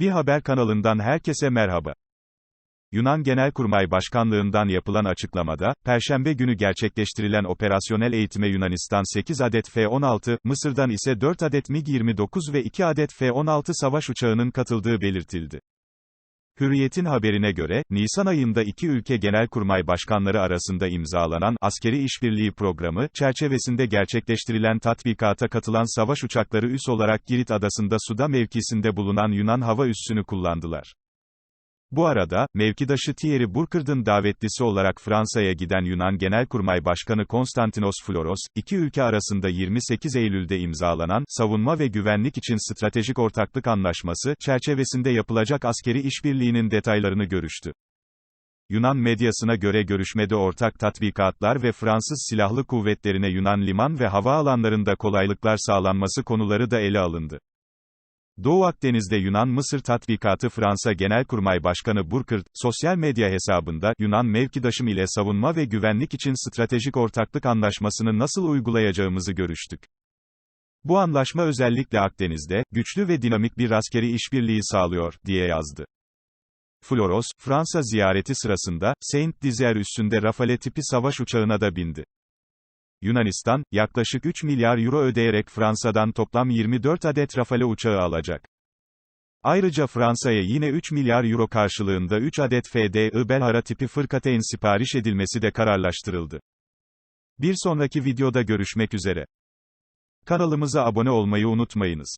Bir haber kanalından herkese merhaba. Yunan Genelkurmay Başkanlığından yapılan açıklamada, Perşembe günü gerçekleştirilen operasyonel eğitime Yunanistan 8 adet F-16, Mısır'dan ise 4 adet MiG-29 ve 2 adet F-16 savaş uçağının katıldığı belirtildi. Hürriyet'in haberine göre, Nisan ayında iki ülke genelkurmay başkanları arasında imzalanan askeri işbirliği programı çerçevesinde gerçekleştirilen tatbikata katılan savaş uçakları üs olarak Girit adasında suda mevkisinde bulunan Yunan hava üssünü kullandılar. Bu arada, mevkidaşı Thierry Burkhart'ın davetlisi olarak Fransa'ya giden Yunan Genelkurmay Başkanı Konstantinos Floros, iki ülke arasında 28 Eylül'de imzalanan, savunma ve güvenlik için stratejik ortaklık anlaşması, çerçevesinde yapılacak askeri işbirliğinin detaylarını görüştü. Yunan medyasına göre görüşmede ortak tatbikatlar ve Fransız Silahlı Kuvvetlerine Yunan liman ve hava alanlarında kolaylıklar sağlanması konuları da ele alındı. Doğu Akdeniz'de Yunan-Mısır tatbikatı Fransa Genelkurmay Başkanı Burkhardt, sosyal medya hesabında, Yunan mevkidaşım ile savunma ve güvenlik için stratejik ortaklık anlaşmasını nasıl uygulayacağımızı görüştük. Bu anlaşma özellikle Akdeniz'de, güçlü ve dinamik bir askeri işbirliği sağlıyor, diye yazdı. Floros, Fransa ziyareti sırasında, Saint Dizier üssünde Rafale tipi savaş uçağına da bindi. Yunanistan, yaklaşık 3 milyar euro ödeyerek Fransa'dan toplam 24 adet Rafale uçağı alacak. Ayrıca Fransa'ya yine 3 milyar euro karşılığında 3 adet FDI Belhara tipi fırkateyn sipariş edilmesi de kararlaştırıldı. Bir sonraki videoda görüşmek üzere. Kanalımıza abone olmayı unutmayınız.